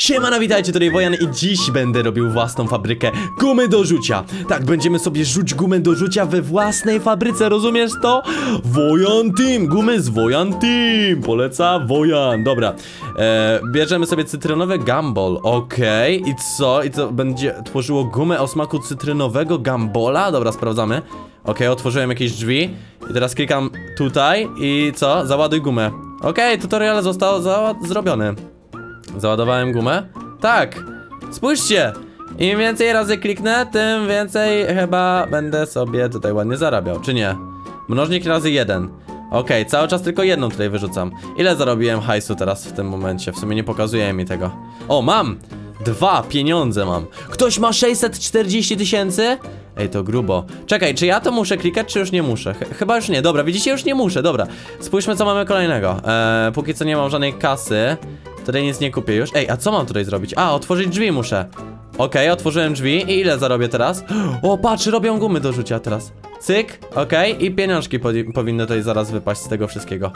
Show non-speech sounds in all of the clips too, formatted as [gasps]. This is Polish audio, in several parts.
Siemano, witajcie, tutaj Wojan i dziś będę robił własną fabrykę gumy do rzucia. Tak, będziemy sobie rzuć gumę do rzucia we własnej fabryce, rozumiesz to? Wojan Team, gumy z Wojan Team, poleca Wojan, dobra. E, bierzemy sobie cytrynowy gumball, okej, i co? I to będzie tworzyło gumę o smaku cytrynowego gumbola? Dobra, sprawdzamy. Okej, otworzyłem jakieś drzwi i teraz klikam tutaj i co? Załaduj gumę. Okej, tutorial został zrobiony. Załadowałem gumę? Tak! Spójrzcie! Im więcej razy kliknę, tym więcej chyba będę sobie tutaj ładnie zarabiał, czy nie? Mnożnik razy jeden. Okej, cały czas tylko jedną tutaj wyrzucam. Ile zarobiłem hajsu teraz w tym momencie? W sumie nie pokazuje mi tego. O, mam! Dwa pieniądze mam. Ktoś ma 640 tysięcy? Ej, to grubo. Czekaj, czy ja to muszę klikać, czy już nie muszę? Ch chyba już nie. Dobra, widzicie, już nie muszę. Dobra. Spójrzmy, co mamy kolejnego. Eee, póki co nie mam żadnej kasy. Tutaj nic nie kupię już. Ej, a co mam tutaj zrobić? A, otworzyć drzwi muszę. Okej, otworzyłem drzwi i ile zarobię teraz? O, patrz, robią gumy do rzucia teraz. Cyk, okej, i pieniążki powi- powinny tutaj zaraz wypaść z tego wszystkiego.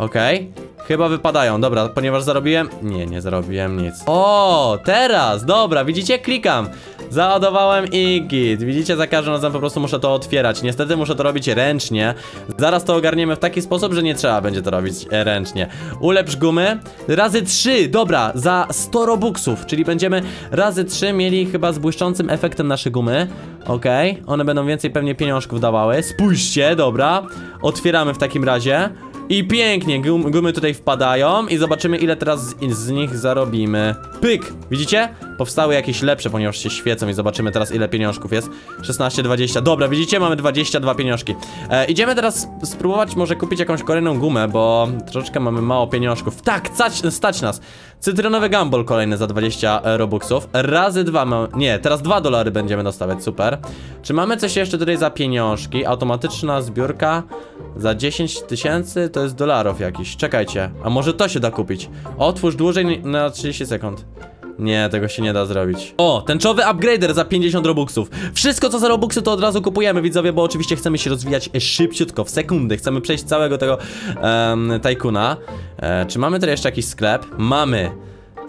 Okej, chyba wypadają, dobra, ponieważ zarobiłem... Nie, nie zarobiłem nic. O, teraz, dobra, widzicie, klikam. Załadowałem i git. Widzicie, za każdym razem po prostu muszę to otwierać. Niestety muszę to robić ręcznie. Zaraz to ogarniemy w taki sposób, że nie trzeba będzie to robić e, ręcznie. Ulepsz gumy. Razy 3, dobra, za 100 robuxów, czyli będziemy razy 3 mieli chyba z błyszczącym efektem nasze gumy. Okej, one będą więcej pewnie pieniążków dawały. Spójrzcie, dobra. Otwieramy w takim razie. I pięknie, gum, gumy tutaj wpadają i zobaczymy ile teraz z, z nich zarobimy. Pyk! Widzicie? Powstały jakieś lepsze, ponieważ się świecą i zobaczymy teraz ile pieniążków jest. 16, 20. Dobra, widzicie? Mamy 22 pieniążki. E, idziemy teraz sp- spróbować może kupić jakąś kolejną gumę, bo troszeczkę mamy mało pieniążków. Tak, stać, stać nas. Cytrynowy gumball kolejny za 20 robuxów. Razy dwa. Nie, teraz 2 dolary będziemy dostawać, super. Czy mamy coś jeszcze tutaj za pieniążki? Automatyczna zbiórka za 10 tysięcy to jest dolarów jakiś. Czekajcie, a może to się da kupić? Otwórz dłużej na 30 sekund. Nie, tego się nie da zrobić. O, tęczowy upgrader za 50 robuxów. Wszystko co za robuxy to od razu kupujemy, widzowie, bo oczywiście chcemy się rozwijać szybciutko, w sekundy. Chcemy przejść całego tego um, tajkuna. E, czy mamy tutaj jeszcze jakiś sklep? Mamy.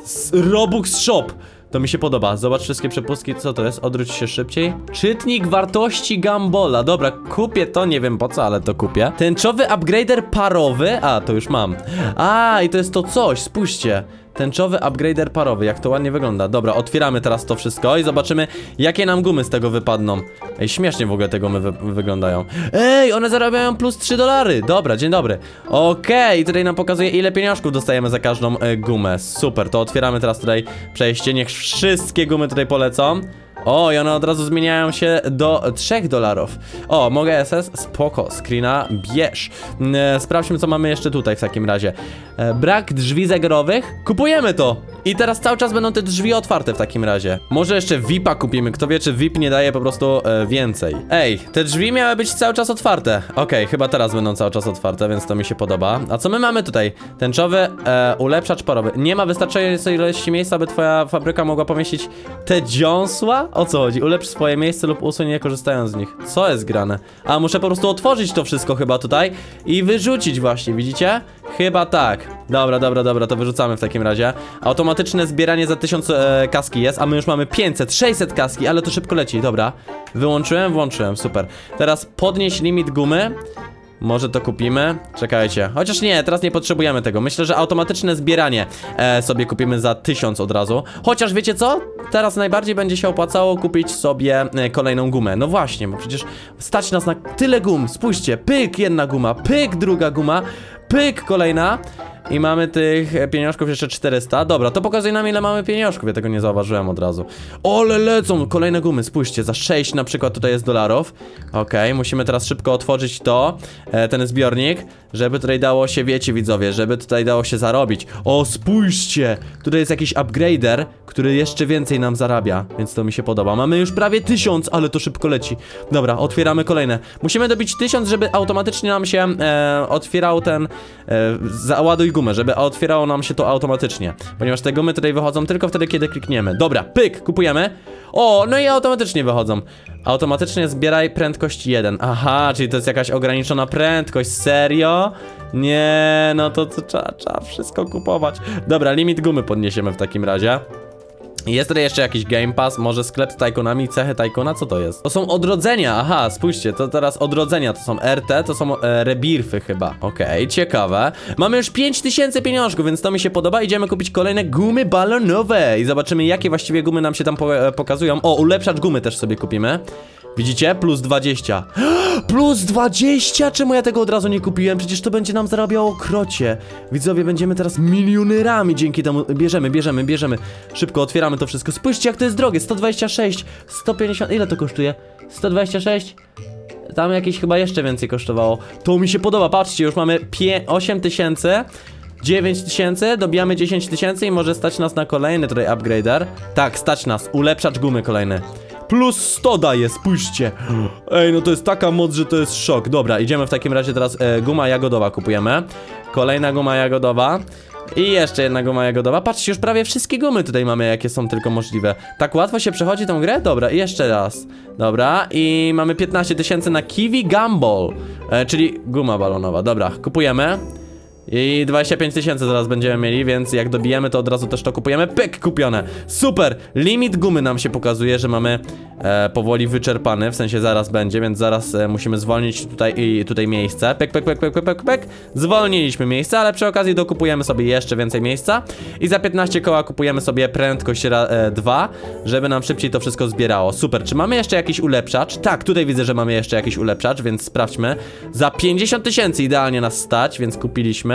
S Robux Shop. To mi się podoba. Zobacz wszystkie przepustki. Co to jest? Odwróć się szybciej. Czytnik wartości Gambola. Dobra, kupię to. Nie wiem po co, ale to kupię. Tęczowy upgrader parowy. A, to już mam. A, i to jest to coś. Spójrzcie. Tęczowy upgrader parowy, jak to ładnie wygląda. Dobra, otwieramy teraz to wszystko i zobaczymy, jakie nam gumy z tego wypadną. Ej, śmiesznie w ogóle te gumy wy wyglądają. Ej, one zarabiają plus 3 dolary. Dobra, dzień dobry. Okej, tutaj nam pokazuje, ile pieniążków dostajemy za każdą e, gumę. Super, to otwieramy teraz tutaj przejście. Niech wszystkie gumy tutaj polecą. O, i one od razu zmieniają się do 3 dolarów. O, mogę SS? Spoko, screena, bierz. Mm, E, sprawdźmy, co mamy jeszcze tutaj w takim razie. E, brak drzwi zegarowych? Kupujemy to! I teraz cały czas będą te drzwi otwarte w takim razie. Może jeszcze VIPa kupimy, kto wie, czy VIP nie daje po prostu e, więcej. Ej, te drzwi miały być cały czas otwarte. Okej, chyba teraz będą cały czas otwarte, więc to mi się podoba. A co my mamy tutaj? Tęczowy e, ulepszacz parowy. Nie ma wystarczającej ilości miejsca, aby twoja fabryka mogła pomieścić te dziąsła? O co chodzi? Ulepsz swoje miejsce lub usuń je korzystając z nich. Co jest grane? A, muszę po prostu otworzyć to wszystko chyba tutaj i wyrzucić właśnie, widzicie? Chyba tak. Dobra, dobra, dobra, to wyrzucamy w takim razie. Automatyczne zbieranie za 1000 e, kaski jest, a my już mamy 500, 600 kaski, ale to szybko leci, dobra. Wyłączyłem, włączyłem, super. Teraz podnieś limit gumy. Może to kupimy? Czekajcie. Chociaż nie, teraz nie potrzebujemy tego. Myślę, że automatyczne zbieranie e, sobie kupimy za 1000 od razu. Chociaż wiecie co? Teraz najbardziej będzie się opłacało kupić sobie e, kolejną gumę. No właśnie, bo przecież stać nas na tyle gum. Spójrzcie, pyk jedna guma, pyk druga guma, pyk kolejna. I mamy tych e, pieniążków jeszcze 400. Dobra, to pokazuje nam ile mamy pieniążków. Ja tego nie zauważyłem od razu. Ole lecą kolejne gumy, spójrzcie, za 6 na przykład tutaj jest dolarów. Okej, musimy teraz szybko otworzyć to, e, ten zbiornik, żeby tutaj dało się, wiecie widzowie, żeby tutaj dało się zarobić. O, spójrzcie, tutaj jest jakiś upgrader, który jeszcze więcej nam zarabia, więc to mi się podoba. Mamy już prawie 1000, ale to szybko leci. Dobra, otwieramy kolejne. Musimy dobić 1000, żeby automatycznie nam się e, otwierał ten, e, załaduj gumy. Gumę, żeby otwierało nam się to automatycznie. Ponieważ te gumy tutaj wychodzą tylko wtedy, kiedy klikniemy. Dobra, pyk, kupujemy. O, no i automatycznie wychodzą. Automatycznie zbieraj prędkość 1. Aha, czyli to jest jakaś ograniczona prędkość. Serio? Nie, no to, to trzeba, trzeba wszystko kupować. Dobra, limit gumy podniesiemy w takim razie. Jest tutaj jeszcze jakiś Game Pass, może sklep z tajkunami, cechy tajkuna, co to jest? To są odrodzenia, aha, spójrzcie, to teraz odrodzenia, to są RT, to są e, rebirfy chyba. Okej, ciekawe. Mamy już 5000 pieniążków, więc to mi się podoba, idziemy kupić kolejne gumy balonowe i zobaczymy jakie właściwie gumy nam się tam po, pokazują. O, ulepszacz gumy też sobie kupimy. Widzicie? Plus 20. [gasps] Plus 20? Czemu ja tego od razu nie kupiłem? Przecież to będzie nam zarabiało krocie. Widzowie, będziemy teraz milionerami dzięki temu. Bierzemy, bierzemy, bierzemy. Szybko otwieramy to wszystko. Spójrzcie, jak to jest drogie. 126, 150. Ile to kosztuje? 126? Tam jakieś chyba jeszcze więcej kosztowało. To mi się podoba, patrzcie, już mamy 8 tysięcy. 9 tysięcy, dobijamy 10 tysięcy i może stać nas na kolejny tutaj upgrader. Tak, stać nas, ulepszacz gumy kolejny. Plus 100 daje, spójrzcie. Ej, no to jest taka moc, że to jest szok. Dobra, idziemy w takim razie teraz e, guma jagodowa kupujemy. Kolejna guma jagodowa. I jeszcze jedna guma jagodowa. Patrzcie, już prawie wszystkie gumy tutaj mamy, jakie są tylko możliwe. Tak łatwo się przechodzi tą grę? Dobra, i jeszcze raz. Dobra, i mamy 15 tysięcy na Kiwi Gumball, e, czyli guma balonowa. Dobra, kupujemy. I 25 tysięcy zaraz będziemy mieli, więc jak dobijemy, to od razu też to kupujemy. Pyk, kupione. Super! Limit gumy nam się pokazuje, że mamy e, powoli wyczerpany, w sensie zaraz będzie, więc zaraz e, musimy zwolnić tutaj i tutaj miejsce. Pyk, pyk, pyk, pyk, pyk, pyk, pyk. Zwolniliśmy miejsce, ale przy okazji dokupujemy sobie jeszcze więcej miejsca. I za 15 koła kupujemy sobie prędkość 2, żeby nam szybciej to wszystko zbierało. Super, czy mamy jeszcze jakiś ulepszacz? Tak, tutaj widzę, że mamy jeszcze jakiś ulepszacz, więc sprawdźmy. Za 50 tysięcy idealnie nas stać, więc kupiliśmy.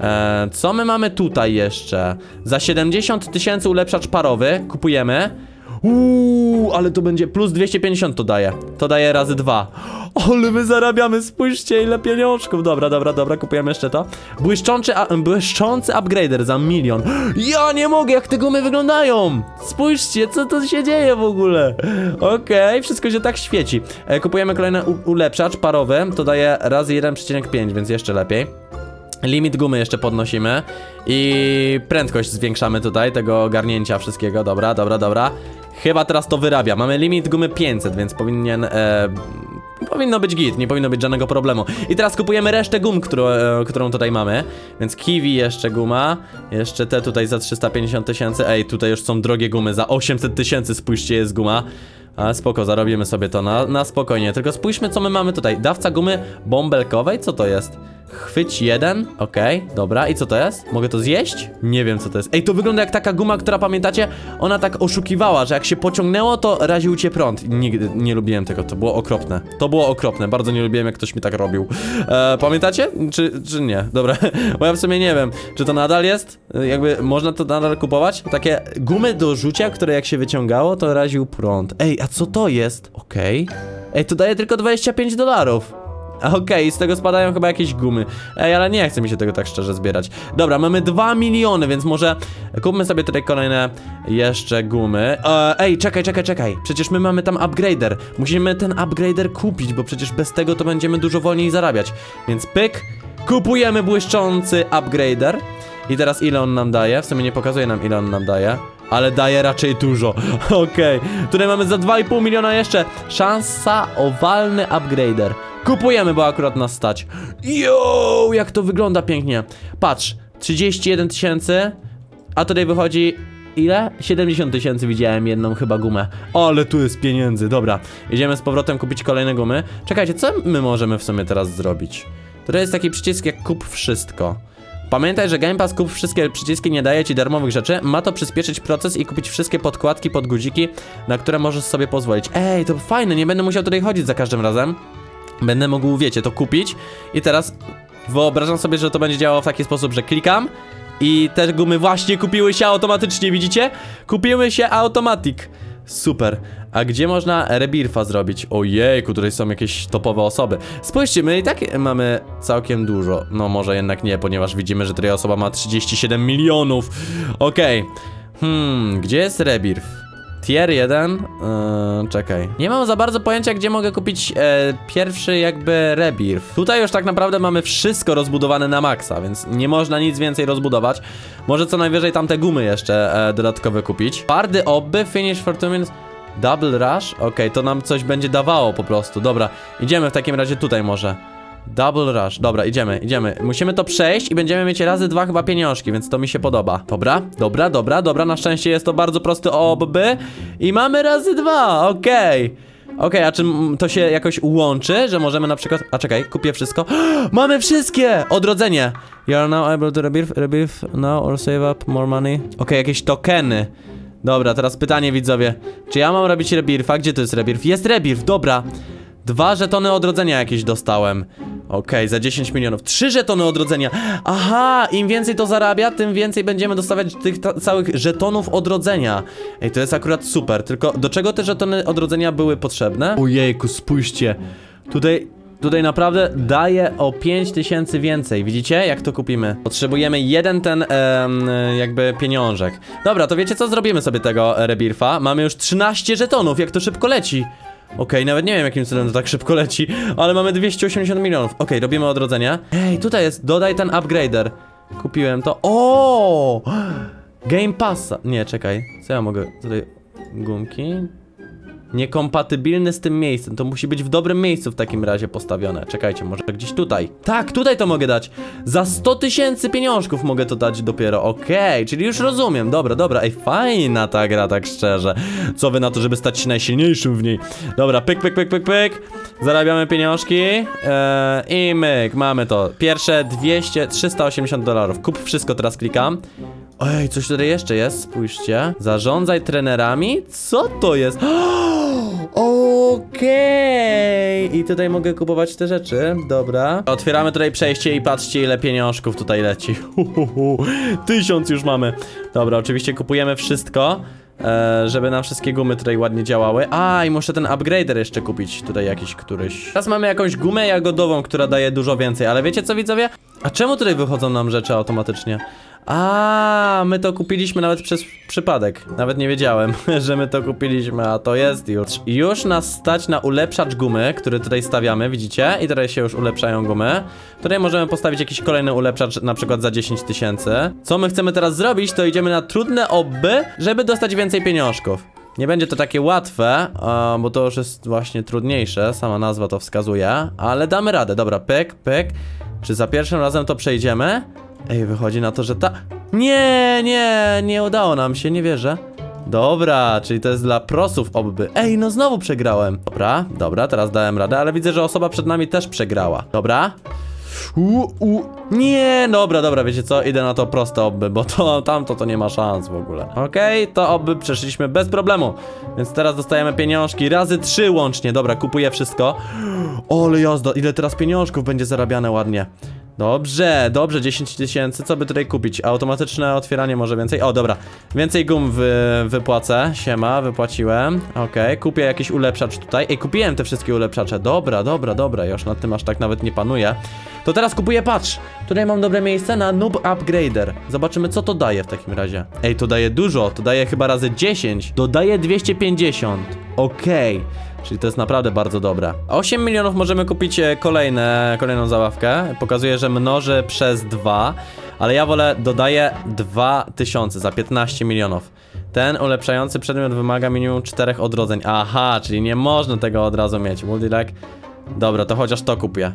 E, co my mamy tutaj jeszcze? Za 70 tysięcy ulepszacz parowy kupujemy. Uuu, ale to będzie plus 250 to daje. To daje razy dwa. Ale my zarabiamy, spójrzcie ile pieniążków. Dobra, dobra, dobra, kupujemy jeszcze to. Błyszczący, a, błyszczący upgrader za milion. Ja nie mogę, jak te gumy wyglądają. Spójrzcie, co to się dzieje w ogóle. Okej, wszystko się tak świeci. E, kupujemy kolejny ulepszacz parowy. To daje razy 1,5, więc jeszcze lepiej. Limit gumy jeszcze podnosimy i prędkość zwiększamy tutaj, tego ogarnięcia wszystkiego, dobra, dobra, dobra. Chyba teraz to wyrabia. Mamy limit gumy 500, więc powinien... E, powinno być git, nie powinno być żadnego problemu. I teraz kupujemy resztę gum, którą, e, którą tutaj mamy. Więc kiwi jeszcze guma, jeszcze te tutaj za 350 tysięcy. Ej, tutaj już są drogie gumy, za 800 tysięcy spójrzcie jest guma. Ale spoko, zarobimy sobie to na, na spokojnie. Tylko spójrzmy, co my mamy tutaj. Dawca gumy bąbelkowej, co to jest? Chwyć jeden, okej, dobra. I co to jest? Mogę to zjeść? Nie wiem, co to jest. Ej, to wygląda jak taka guma, która pamiętacie? Ona tak oszukiwała, że jak się pociągnęło, to raził cię prąd. Nigdy nie lubiłem tego, to było okropne. To było okropne, bardzo nie lubiłem, jak ktoś mi tak robił. E, pamiętacie? Czy, czy nie? Dobra, [laughs] bo ja w sumie nie wiem, czy to nadal jest? E, Jakby można to nadal kupować? Takie gumy do rzucia, które jak się wyciągało, to raził prąd. Ej, a co to jest? Okej. Ej, to daje tylko 25 dolarów. Okej, z tego spadają chyba jakieś gumy. Ej, ale nie chce mi się tego tak szczerze zbierać. Dobra, mamy 2 miliony, więc może kupmy sobie tutaj kolejne jeszcze gumy. E, ej, czekaj, czekaj, czekaj. Przecież my mamy tam upgrader. Musimy ten upgrader kupić, bo przecież bez tego to będziemy dużo wolniej zarabiać. Więc pyk, kupujemy błyszczący upgrader. I teraz ile on nam daje? W sumie nie pokazuje nam ile on nam daje. Ale daje raczej dużo. [laughs] Okej. Tutaj mamy za 2,5 miliona jeszcze. Szansa o walny upgrader. Kupujemy, bo akurat nas stać. Yo, jak to wygląda pięknie. Patrz, 31 tysięcy, a tutaj wychodzi ile? 70 tysięcy widziałem jedną chyba gumę. Ale tu jest pieniędzy, dobra. Idziemy z powrotem kupić kolejne gumy. Czekajcie, co my możemy w sumie teraz zrobić? Tutaj jest taki przycisk jak kup wszystko. Pamiętaj, że Game Pass kup wszystkie przyciski nie daje ci darmowych rzeczy. Ma to przyspieszyć proces i kupić wszystkie podkładki, podguziki, na które możesz sobie pozwolić. Ej, to fajne, nie będę musiał tutaj chodzić za każdym razem. Będę mógł, wiecie, to kupić i teraz wyobrażam sobie, że to będzie działało w taki sposób, że klikam i te gumy właśnie kupiły się automatycznie, widzicie? Kupiły się automatic. Super. A gdzie można rebirfa zrobić? Ojejku, tutaj są jakieś topowe osoby. Spójrzcie, my i tak mamy całkiem dużo. No może jednak nie, ponieważ widzimy, że tutaj osoba ma 37 milionów. Okej. Hmm, gdzie jest rebirf? Tier 1. Yy, czekaj. Nie mam za bardzo pojęcia, gdzie mogę kupić e, pierwszy jakby rebirth. Tutaj już tak naprawdę mamy wszystko rozbudowane na maksa, więc nie można nic więcej rozbudować. Może co najwyżej tam te gumy jeszcze e, dodatkowe kupić. Pardy obby, finish for two minutes. Double rush? Okej, to nam coś będzie dawało po prostu. Dobra, idziemy w takim razie tutaj może. Double rush, dobra, idziemy, idziemy. Musimy to przejść i będziemy mieć razy dwa chyba pieniążki, więc to mi się podoba. Dobra, dobra, dobra, dobra, na szczęście jest to bardzo prosty obby. I mamy razy dwa, okej. Okej, a czy to się jakoś łączy, że możemy na przykład... A czekaj, kupię wszystko. [gasps] Mamy wszystkie! Odrodzenie! You are now able to rebirth, rebirth now or save up more money. Okej, jakieś tokeny. Dobra, teraz pytanie widzowie. Czy ja mam robić rebirfa? Gdzie to jest rebirf? Jest rebirf, dobra. Dwa żetony odrodzenia jakieś dostałem. Okej, za 10 milionów. Trzy żetony odrodzenia. Aha, im więcej to zarabia, tym więcej będziemy dostawać tych całych żetonów odrodzenia. Ej, to jest akurat super. Tylko do czego te żetony odrodzenia były potrzebne? Ojejku, spójrzcie. Tutaj Tutaj naprawdę daje o 5000 więcej. Widzicie, jak to kupimy? Potrzebujemy jeden ten, em, jakby pieniążek. Dobra, to wiecie co? Zrobimy sobie tego e, rebirfa. Mamy już 13 żetonów, jak to szybko leci. Okej, nawet nie wiem jakim cudem to tak szybko leci, ale mamy 280 milionów. Okej, robimy odrodzenie. Ej, tutaj jest, dodaj ten upgrader. Kupiłem to. O! Game Passa. Nie, czekaj. Co ja mogę? Tutaj gumki. Niekompatybilny z tym miejscem. To musi być w dobrym miejscu w takim razie postawione. Czekajcie, może gdzieś tutaj. Tak, tutaj to mogę dać. Za 100 tysięcy pieniążków mogę to dać dopiero. Okej, czyli już rozumiem. Dobra, dobra. Ej, fajna ta gra, tak szczerze. Co wy na to, żeby stać się najsilniejszym w niej? Dobra, pyk, pyk, pyk, pyk, pyk. Zarabiamy pieniążki. Eee, I myk, mamy to. Pierwsze 200, 380 dolarów. Kup wszystko, teraz klikam. Ej, coś tutaj jeszcze jest, spójrzcie. Zarządzaj trenerami? Co to jest? [gasps] Okej! I tutaj mogę kupować te rzeczy, dobra. Otwieramy tutaj przejście i patrzcie ile pieniążków tutaj leci. [laughs] Tysiąc już mamy. Dobra, oczywiście kupujemy wszystko. E, żeby nam wszystkie gumy tutaj ładnie działały. A, i muszę ten upgrader jeszcze kupić, tutaj jakiś któryś. Teraz mamy jakąś gumę jagodową, która daje dużo więcej, ale wiecie co widzowie? A czemu tutaj wychodzą nam rzeczy automatycznie? A, my to kupiliśmy nawet przez przypadek. Nawet nie wiedziałem, [laughs] że my to kupiliśmy, a to jest już. Już nas stać na ulepszacz gumy, który tutaj stawiamy, widzicie? I tutaj się już ulepszają gumy. Tutaj możemy postawić jakiś kolejny ulepszacz, na przykład za 10 tysięcy. Co my chcemy teraz zrobić, to idziemy na trudne obby, żeby dostać więcej pieniążków. Nie będzie to takie łatwe, bo to już jest właśnie trudniejsze, sama nazwa to wskazuje, ale damy radę. Dobra, pyk, pyk. Czy za pierwszym razem to przejdziemy? Ej, wychodzi na to, że ta... Nie, nie, nie udało nam się, nie wierzę. Dobra, czyli to jest dla prosów obby. Ej, no znowu przegrałem. Dobra, dobra, teraz dałem radę, ale widzę, że osoba przed nami też przegrała. Dobra. U, u. Nie, dobra, dobra, wiecie co? Idę na to proste obby, bo to tamto to nie ma szans w ogóle. Okej, to obby przeszliśmy bez problemu. Więc teraz dostajemy pieniążki razy trzy łącznie. Dobra, kupuję wszystko. [gasps] Ole jazda, ile teraz pieniążków będzie zarabiane ładnie. Dobrze, dobrze, 10 tysięcy, co by tutaj kupić? Automatyczne otwieranie może więcej? O, dobra, więcej gum wy, wypłacę, siema, wypłaciłem, okej, kupię jakiś ulepszacz tutaj, ej, kupiłem te wszystkie ulepszacze, dobra, dobra, dobra, już nad tym aż tak nawet nie panuję. To teraz kupuję, patrz, tutaj mam dobre miejsce na noob upgrader, zobaczymy co to daje w takim razie. Ej, to daje dużo, to daje chyba razy 10, dodaje 250, okej. Czyli to jest naprawdę bardzo dobre. 8 milionów możemy kupić e, kolejne, kolejną zabawkę. Pokazuje, że mnoży przez 2, ale ja wolę dodaję 2000 za 15 milionów. Ten ulepszający przedmiot wymaga minimum 4 odrodzeń. Aha, czyli nie można tego od razu mieć. Multilek. Dobra, to chociaż to kupię.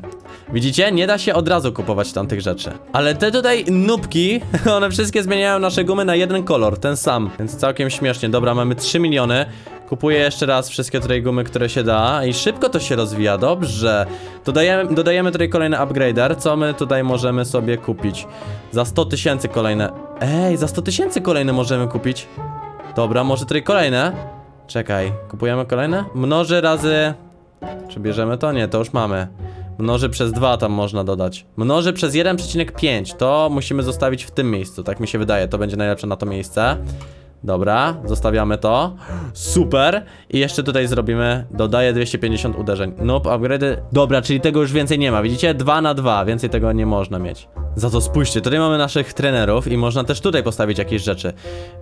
Widzicie? Nie da się od razu kupować tamtych rzeczy. Ale te tutaj nubki, [laughs] one wszystkie zmieniają nasze gumy na jeden kolor, ten sam. Więc całkiem śmiesznie. Dobra, mamy 3 miliony. Kupuję jeszcze raz wszystkie tutaj gumy, które się da i szybko to się rozwija, dobrze. Dodajemy, dodajemy tutaj kolejny upgrader, co my tutaj możemy sobie kupić? Za 100 tysięcy kolejne. Ej, za 100 tysięcy kolejne możemy kupić. Dobra, może tutaj kolejne? Czekaj, kupujemy kolejne? Mnoży razy... Czy bierzemy to? Nie, to już mamy. Mnoży przez 2 tam można dodać. Mnoży przez 1,5 to musimy zostawić w tym miejscu, tak mi się wydaje, to będzie najlepsze na to miejsce. Dobra, zostawiamy to. Super. I jeszcze tutaj zrobimy, dodaję 250 uderzeń. Nope, upgrade. Dobra, czyli tego już więcej nie ma. Widzicie? 2 na 2, więcej tego nie można mieć. Za to spójrzcie, tutaj mamy naszych trenerów i można też tutaj postawić jakieś rzeczy.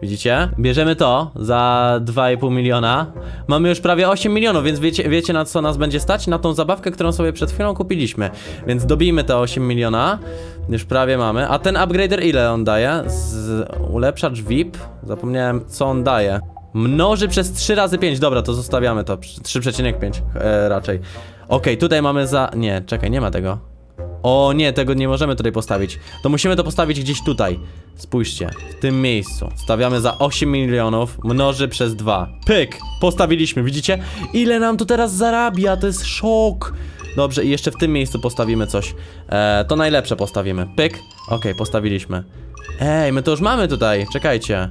Widzicie? Bierzemy to za 2,5 miliona. Mamy już prawie 8 milionów, więc wiecie, wiecie na co nas będzie stać? Na tą zabawkę, którą sobie przed chwilą kupiliśmy. Więc dobijmy te 8 miliona. Już prawie mamy. A ten upgrader ile on daje? Z... Ulepszacz VIP? Zapomniałem co on daje. Mnoży przez 3 razy 5. Dobra, to zostawiamy to. 3,5 e, raczej. Okej, tutaj mamy za... Nie, czekaj, nie ma tego. O nie, tego nie możemy tutaj postawić. To musimy to postawić gdzieś tutaj. Spójrzcie, w tym miejscu. Stawiamy za 8 milionów, mnoży przez 2. Pyk! Postawiliśmy, widzicie? Ile nam to teraz zarabia? To jest szok! Dobrze, i jeszcze w tym miejscu postawimy coś. E, to najlepsze postawimy. Pyk. Okej, postawiliśmy. Ej, my to już mamy tutaj, czekajcie.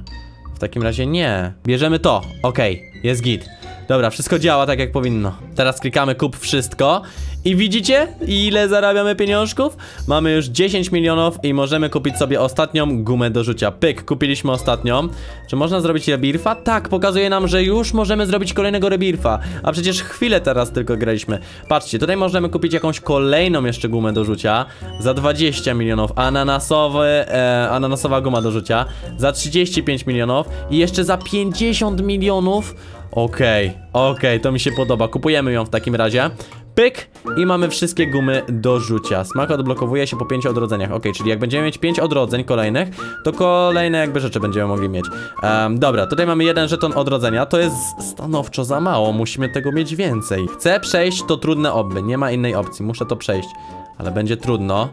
W takim razie nie. Bierzemy to. Okej, jest git. Dobra, wszystko działa tak jak powinno. Teraz klikamy kup wszystko i widzicie ile zarabiamy pieniążków? Mamy już 10 milionów i możemy kupić sobie ostatnią gumę do rzucia. Pyk, kupiliśmy ostatnią. Czy można zrobić rebirfa? Tak, pokazuje nam, że już możemy zrobić kolejnego rebirfa. A przecież chwilę teraz tylko graliśmy. Patrzcie, tutaj możemy kupić jakąś kolejną jeszcze gumę do rzucia za 20 milionów. Ananasowy, e, ananasowa guma do rzucia za 35 milionów i jeszcze za 50 milionów Okej, okej, to mi się podoba. Kupujemy ją w takim razie. Pyk i mamy wszystkie gumy do rzucia. Smak odblokowuje się po 5 odrodzeniach. Okej, czyli jak będziemy mieć 5 odrodzeń kolejnych, to kolejne jakby rzeczy będziemy mogli mieć. Em, dobra, tutaj mamy jeden żeton odrodzenia. To jest stanowczo za mało. Musimy tego mieć więcej. Chcę przejść to trudne obby. Nie ma innej opcji. Muszę to przejść. Ale będzie trudno.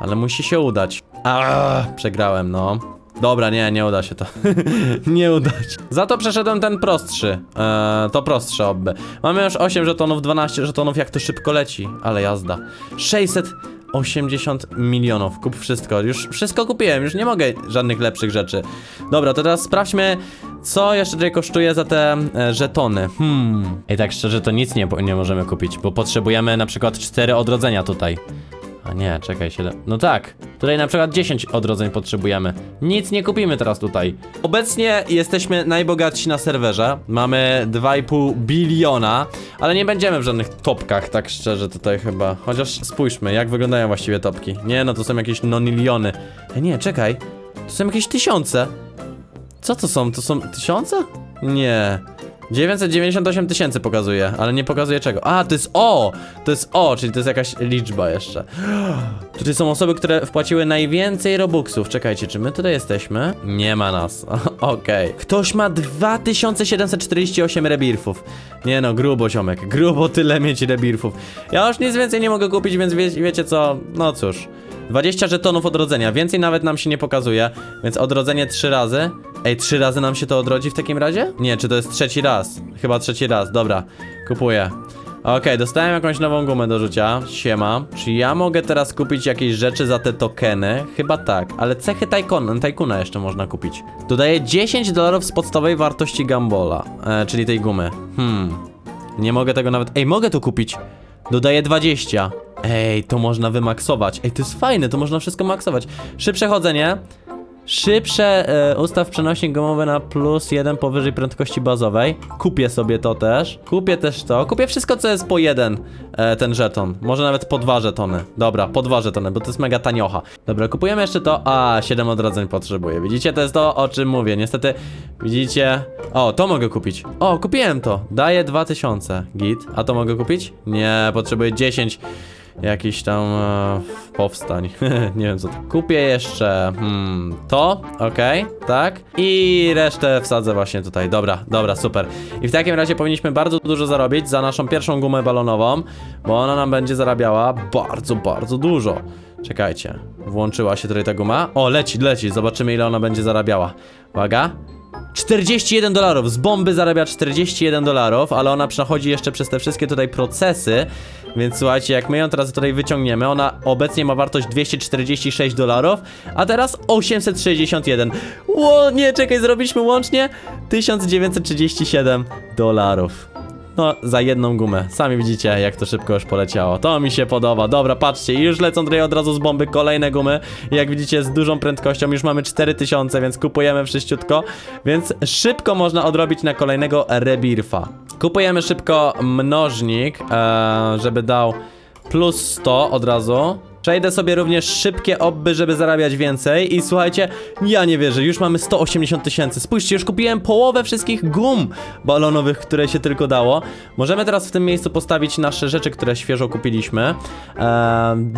Ale musi się udać. A, przegrałem, no. Dobra, nie, nie uda się to. [laughs] nie uda się. Za to przeszedłem ten prostszy. Eee, to prostsze obby. Mamy już 8 żetonów, 12 żetonów, jak to szybko leci. Ale jazda. 680 milionów. Kup wszystko. Już wszystko kupiłem, już nie mogę żadnych lepszych rzeczy. Dobra, to teraz sprawdźmy, co jeszcze tutaj kosztuje za te e, żetony. Hmm. I tak szczerze, to nic nie, nie możemy kupić, bo potrzebujemy na przykład 4 odrodzenia tutaj. A nie, czekaj, 7. No tak, tutaj na przykład 10 odrodzeń potrzebujemy. Nic nie kupimy teraz tutaj. Obecnie jesteśmy najbogatsi na serwerze. Mamy 2,5 biliona, ale nie będziemy w żadnych topkach, tak szczerze tutaj chyba. Chociaż spójrzmy, jak wyglądają właściwie topki. Nie, no to są jakieś noniliony. E, nie, czekaj. To są jakieś tysiące. Co to są? To są tysiące? Nie. 998 tysięcy pokazuje, ale nie pokazuje czego. A, to jest O! To jest O, czyli to jest jakaś liczba jeszcze. [gasps] Tutaj są osoby, które wpłaciły najwięcej robuxów. Czekajcie, czy my tutaj jesteśmy? Nie ma nas. [laughs] Okej. Ktoś ma 2748 rebirfów. Nie no, grubo ziomek. Grubo tyle mieć rebirfów. Ja już nic więcej nie mogę kupić, więc wie, wiecie co? No cóż. 20 żetonów odrodzenia, więcej nawet nam się nie pokazuje, więc odrodzenie 3 razy. Ej, 3 razy nam się to odrodzi w takim razie? Nie, czy to jest trzeci raz? Chyba trzeci raz, dobra, kupuję. Okej, dostałem jakąś nową gumę do rzucia, siema. Czy ja mogę teraz kupić jakieś rzeczy za te tokeny? Chyba tak, ale cechy tajkona, tajkuna jeszcze można kupić. Dodaję 10 dolarów z podstawowej wartości gambola, e, czyli tej gumy. Hmm, nie mogę tego nawet... Ej, mogę to kupić! Dodaję 20. Ej, to można wymaksować. Ej, to jest fajne, to można wszystko maksować. Szybsze chodzenie. Szybsze e, ustaw przenośnik gumowy na plus 1 powyżej prędkości bazowej. Kupię sobie to też. Kupię też to. Kupię wszystko, co jest po jeden e, ten żeton. Może nawet po dwa żetony. Dobra, po dwa żetony, bo to jest mega taniocha. Dobra, kupujemy jeszcze to. A, 7 odrodzeń potrzebuję. Widzicie, to jest to, o czym mówię. Niestety, widzicie. O, to mogę kupić. O, kupiłem to. Daję 2000. Git. A to mogę kupić? Nie, potrzebuję 10 jakiś tam e, powstań. [laughs] nie wiem co to. Kupię jeszcze hmm, to, okej, tak. I resztę wsadzę właśnie tutaj. Dobra, dobra, super. I w takim razie powinniśmy bardzo dużo zarobić za naszą pierwszą gumę balonową, bo ona nam będzie zarabiała bardzo, bardzo dużo. Czekajcie, włączyła się tutaj ta guma. O, leci, leci, zobaczymy ile ona będzie zarabiała. Uwaga. 41 dolarów, z bomby zarabia 41 dolarów, ale ona przechodzi jeszcze przez te wszystkie tutaj procesy, więc słuchajcie, jak my ją teraz tutaj wyciągniemy, ona obecnie ma wartość 246 dolarów, a teraz 861. Ło, nie, czekaj, zrobiliśmy łącznie 1937 dolarów. No, za jedną gumę. Sami widzicie, jak to szybko już poleciało. To mi się podoba. Dobra, patrzcie, już lecą tutaj od razu z bomby kolejne gumy. Jak widzicie, z dużą prędkością już mamy 4000, więc kupujemy wszyściutko. Więc szybko można odrobić na kolejnego rebirfa. Kupujemy szybko mnożnik, e, żeby dał plus 100 od razu. Przejdę sobie również szybkie obby, żeby zarabiać więcej i słuchajcie, ja nie wierzę, już mamy 180 tysięcy. Spójrzcie, już kupiłem połowę wszystkich gum balonowych, które się tylko dało. Możemy teraz w tym miejscu postawić nasze rzeczy, które świeżo kupiliśmy. Eee,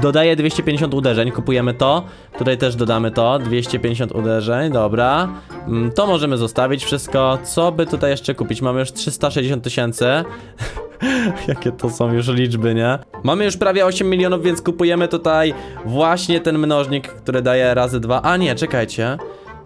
dodaję 250 uderzeń, kupujemy to. Tutaj też dodamy to, 250 uderzeń, dobra. Mm, To możemy zostawić wszystko. Co by tutaj jeszcze kupić? Mamy już 360 tysięcy. [laughs] [laughs] Jakie to są już liczby, nie? Mamy już prawie 8 milionów, więc kupujemy tutaj właśnie ten mnożnik, który daje razy dwa. A nie, czekajcie.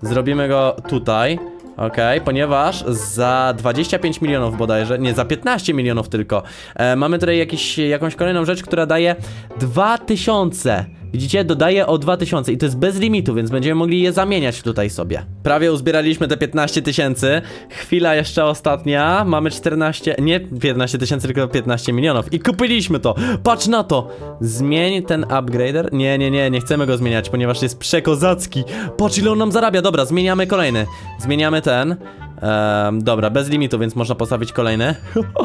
Zrobimy go tutaj. Okej, ponieważ za 25 milionów bodajże, nie, za 15 milionów tylko. E, mamy tutaj jakiś, jakąś kolejną rzecz, która daje 2000. Widzicie, dodaje o 2000 i to jest bez limitu, więc będziemy mogli je zamieniać tutaj sobie. Prawie uzbieraliśmy te 15 tysięcy. Chwila jeszcze ostatnia. Mamy 14, nie 15 tysięcy, tylko 15 milionów. I kupiliśmy to. Patrz na to. Zmień ten upgrader. Nie, nie, nie, nie chcemy go zmieniać, ponieważ jest przekozacki. Patrz ile on nam zarabia. Dobra, zmieniamy kolejny. Zmieniamy ten. Ehm, dobra, bez limitu, więc można postawić kolejny.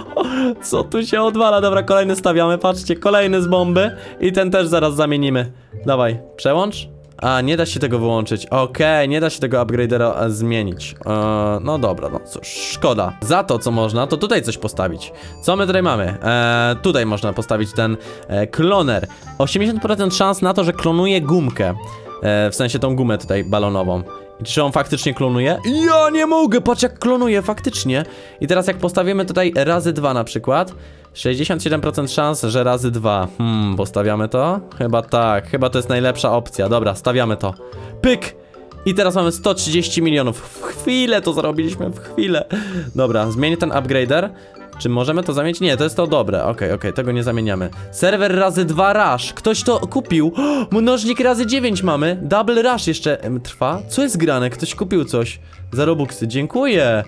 [laughs] Co tu się odwala? Dobra, kolejny stawiamy. Patrzcie, kolejny z bomby. I ten też zaraz zamienimy. Dawaj, przełącz. A, nie da się tego wyłączyć. Okej, nie da się tego upgradera e, zmienić. Eee, no dobra, no cóż, szkoda. Za to, co można, to tutaj coś postawić. Co my tutaj mamy? Eee, tutaj można postawić ten e, kloner. 80% szans na to, że klonuje gumkę. E, w sensie tą gumę tutaj balonową. Czy on faktycznie klonuje? Ja nie mogę, patrz jak klonuje, faktycznie. I teraz jak postawimy tutaj razy dwa na przykład, 67% szans, że razy dwa. Hmm, postawiamy to? Chyba tak, chyba to jest najlepsza opcja. Dobra, stawiamy to. Pyk! I teraz mamy 130 milionów. W chwilę to zrobiliśmy, w chwilę. Dobra, zmienię ten upgrader. Czy możemy to zamienić? Nie, to jest to dobre. Okej, okej, tego nie zamieniamy. Serwer razy 2 rush. Ktoś to kupił. [gasps] Mnożnik razy 9 mamy. Double rush jeszcze trwa. Co jest grane? Ktoś kupił coś. Za robuxy. Dziękuję.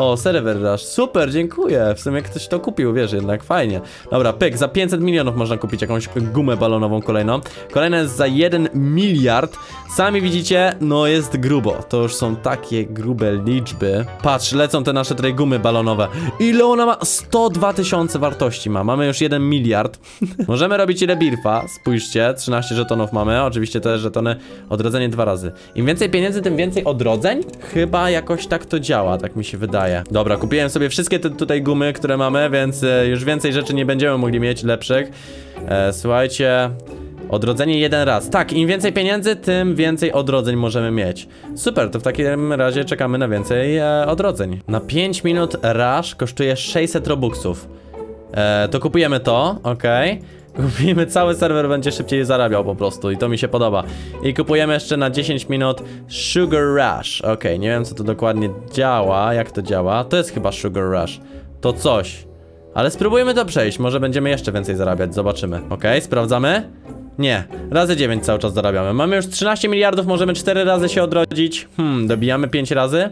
O, serwer rush. Super, dziękuję. W sumie ktoś to kupił, wiesz, jednak fajnie. Dobra, pyk, za 500 milionów można kupić jakąś gumę balonową kolejną. Kolejna jest za 1 miliard. Sami widzicie, no jest grubo. To już są takie grube liczby. Patrz, lecą te nasze tutaj gumy balonowe. Ile ona ma? 102 tysiące wartości ma. Mamy już 1 miliard. [laughs] Możemy robić rebirfa. Spójrzcie, 13 żetonów mamy. Oczywiście te żetony odrodzenie dwa razy. Im więcej pieniędzy, tym więcej odrodzeń? Chyba jakoś tak to działa, tak mi się wydaje. Dobra, kupiłem sobie wszystkie te tutaj gumy, które mamy, więc e, już więcej rzeczy nie będziemy mogli mieć lepszych. E, słuchajcie. Odrodzenie jeden raz. Tak, im więcej pieniędzy, tym więcej odrodzeń możemy mieć. Super, to w takim razie czekamy na więcej e, odrodzeń. Na 5 minut rush kosztuje 600 robuxów. E, to kupujemy to, okej. Kupimy cały serwer, będzie szybciej zarabiał po prostu i to mi się podoba. I kupujemy jeszcze na 10 minut Sugar Rush. Okej, nie wiem co to dokładnie działa, jak to działa. To jest chyba Sugar Rush. To coś. Ale spróbujmy to przejść, może będziemy jeszcze więcej zarabiać, zobaczymy. Okej, sprawdzamy? Nie, razy 9 cały czas zarabiamy. Mamy już 13 miliardów, możemy 4 razy się odrodzić. Hmm, dobijamy 5 razy?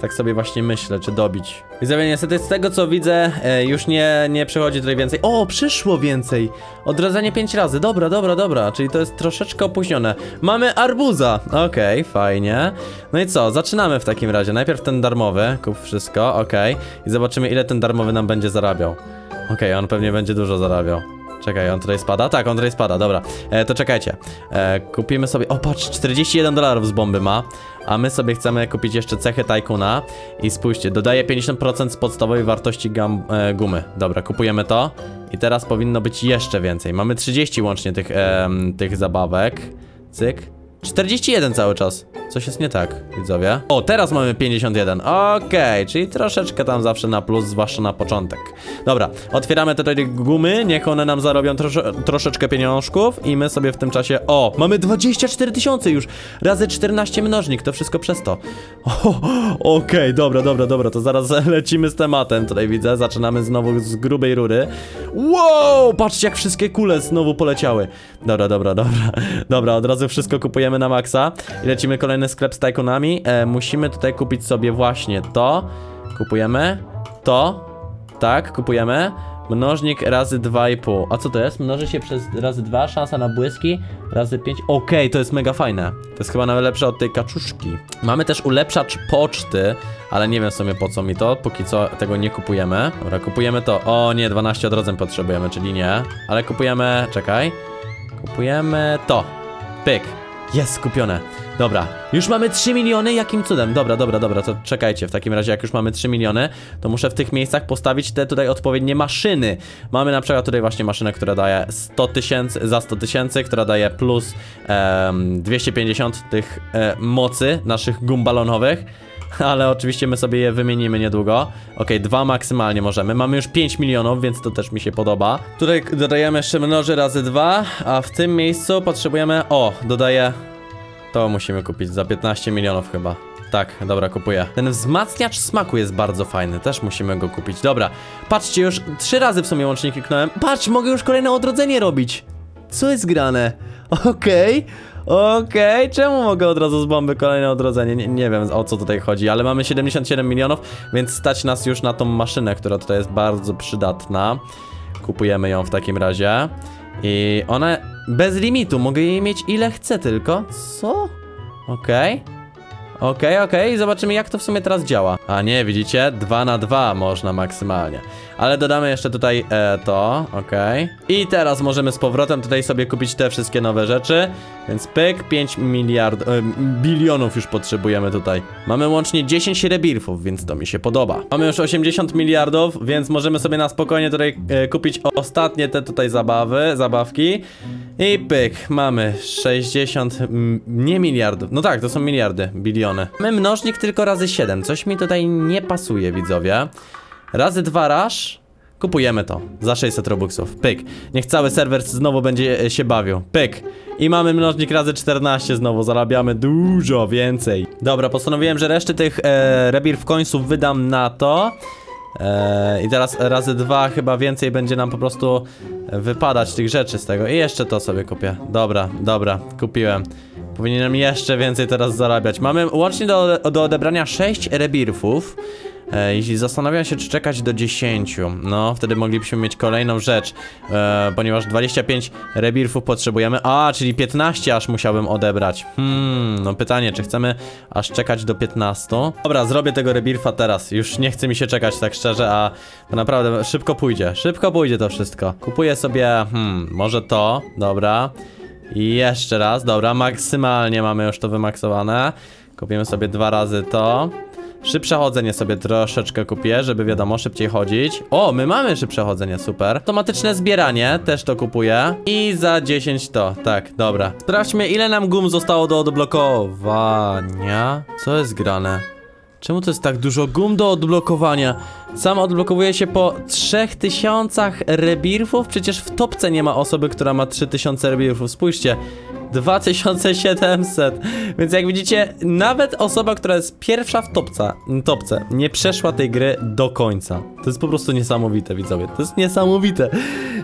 Tak sobie właśnie myślę, czy dobić. Widzowie, niestety z tego co widzę, e, już nie, nie przychodzi tutaj więcej. O, przyszło więcej! Odrodzenie 5 razy, dobra, dobra, dobra, czyli to jest troszeczkę opóźnione. Mamy arbuza! Okej, fajnie. No i co, zaczynamy w takim razie. Najpierw ten darmowy, kup wszystko, okej. I zobaczymy ile ten darmowy nam będzie zarabiał. Okej, on pewnie będzie dużo zarabiał. Czekaj, on tutaj spada? Tak, on tutaj spada, dobra. E, to czekajcie. E, kupimy sobie. O, patrz, 41 dolarów z bomby ma. A my sobie chcemy kupić jeszcze cechy Tycoona. I spójrzcie, dodaje 50% z podstawowej wartości gam, e, gumy. Dobra, kupujemy to. I teraz powinno być jeszcze więcej. Mamy 30 łącznie tych, em, tych zabawek. Cyk. 41 cały czas. Coś jest nie tak, widzowie. O, teraz mamy 51. Okej, czyli troszeczkę tam zawsze na plus, zwłaszcza na początek. Dobra, otwieramy te tutaj gumy, niech one nam zarobią trosze, troszeczkę pieniążków i my sobie w tym czasie... O, mamy 24 tysiące już! Razy 14 mnożnik, to wszystko przez to. [laughs] Okej, dobra, dobra, dobra, to zaraz [laughs] lecimy z tematem. Tutaj widzę, zaczynamy znowu z grubej rury. Wow, patrzcie jak wszystkie kule znowu poleciały. Dobra, dobra, dobra. Dobra, od razu wszystko kupujemy na maksa i lecimy kolejny sklep z tajkunami. E, musimy tutaj kupić sobie właśnie to. Kupujemy to. Tak, kupujemy. Mnożnik razy 2,5. A co to jest? Mnoży się przez razy 2, szansa na błyski razy 5. Okej, to jest mega fajne. To jest chyba nawet lepsze od tej kaczuszki. Mamy też ulepszacz poczty, ale nie wiem w sumie po co mi to. Póki co tego nie kupujemy. Dobra, kupujemy to. O nie, 12 odrodzeń potrzebujemy, czyli nie. Ale kupujemy. Czekaj. Kupujemy to. Pyk. Jest kupione. Dobra, już mamy 3 miliony, jakim cudem? Dobra, dobra, dobra, to czekajcie, w takim razie jak już mamy 3 miliony, to muszę w tych miejscach postawić te tutaj odpowiednie maszyny. Mamy na przykład tutaj właśnie maszynę, która daje 100 tysięcy, za 100 tysięcy, która daje plus em, 250 tych e, mocy naszych gum balonowych. Ale oczywiście my sobie je wymienimy niedługo. Okej, dwa maksymalnie możemy. Mamy już 5 milionów, więc to też mi się podoba. Tutaj dodajemy jeszcze mnoży razy dwa, a w tym miejscu potrzebujemy... O, dodaję... To musimy kupić za 15 milionów chyba. Tak, dobra, kupuję. Ten wzmacniacz smaku jest bardzo fajny, też musimy go kupić. Dobra, patrzcie, już trzy razy w sumie łącznie kliknąłem. Patrz, mogę już kolejne odrodzenie robić. Co jest grane? Okej, okej, czemu mogę od razu z bomby kolejne odrodzenie? Nie, nie wiem o co tutaj chodzi, ale mamy 77 milionów, więc stać nas już na tą maszynę, która tutaj jest bardzo przydatna. Kupujemy ją w takim razie. I ona bez limitu, mogę jej mieć ile chcę tylko. Co? Okej. Okej, okej, zobaczymy jak to w sumie teraz działa. A nie, widzicie? 2 na 2 można maksymalnie. Ale dodamy jeszcze tutaj e, to, okej. I teraz możemy z powrotem tutaj sobie kupić te wszystkie nowe rzeczy. Więc pyk, 5 miliard, e, bilionów już potrzebujemy tutaj. Mamy łącznie 10 rebirfów, więc to mi się podoba. Mamy już 80 miliardów, więc możemy sobie na spokojnie tutaj e, kupić ostatnie te tutaj zabawy, zabawki. I pyk, mamy 60, mm, nie miliardów, no tak, to są miliardy, biliony. Mamy mnożnik tylko razy 7, coś mi tutaj nie pasuje, widzowie. Razy dwa raż, kupujemy to za 600 robuxów, pyk. Niech cały serwer znowu będzie e, się bawił, pyk. I mamy mnożnik razy 14 znowu, zarabiamy dużo więcej. Dobra, postanowiłem, że reszty tych e, rebir w końcu wydam na to. Eee, I teraz razy dwa chyba więcej będzie nam po prostu wypadać tych rzeczy z tego. I jeszcze to sobie kupię. Dobra, dobra, kupiłem. Powinienem jeszcze więcej teraz zarabiać. Mamy łącznie do, do odebrania 6 rebirfów. E, jeśli zastanawiam się, czy czekać do 10, no wtedy moglibyśmy mieć kolejną rzecz, e, ponieważ 25 rebirfów potrzebujemy. A, czyli 15 aż musiałbym odebrać. Hmm, no pytanie, czy chcemy aż czekać do 15? Dobra, zrobię tego rebirfa teraz. Już nie chce mi się czekać tak szczerze, a to naprawdę szybko pójdzie. Szybko pójdzie to wszystko. Kupuję sobie, hmm, może to, dobra. Jeszcze raz, dobra, maksymalnie mamy już to wymaksowane. Kupimy sobie dwa razy to. Szybsze chodzenie sobie troszeczkę kupię, żeby wiadomo, szybciej chodzić. O, my mamy szybsze chodzenie, super. Automatyczne zbieranie, też to kupuję. I za 10 to, tak, dobra. Sprawdźmy, ile nam gum zostało do odblokowania. Co jest grane? Czemu to jest tak dużo gum do odblokowania? Sam odblokowuje się po 3000 rebirfów? Przecież w topce nie ma osoby, która ma 3000 rebirfów. Spójrzcie. 2700. Więc jak widzicie, nawet osoba, która jest pierwsza w topce, topce nie przeszła tej gry do końca. To jest po prostu niesamowite, widzowie. To jest niesamowite.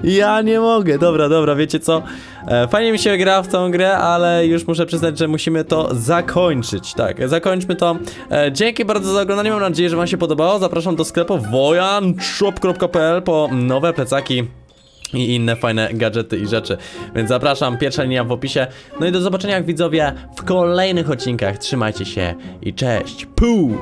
Ja nie mogę. Dobra, dobra, wiecie co? E, fajnie mi się gra w tą grę, ale już muszę przyznać, że musimy to zakończyć. Tak, zakończmy to. E, dzięki bardzo za oglądanie. Mam nadzieję, że Wam się podobało. Zapraszam do sklepu wojanshop.pl po nowe plecaki i inne fajne gadżety i rzeczy. Więc zapraszam, pierwsza linia w opisie. No i do zobaczenia widzowie w kolejnych odcinkach. Trzymajcie się i cześć. Puu!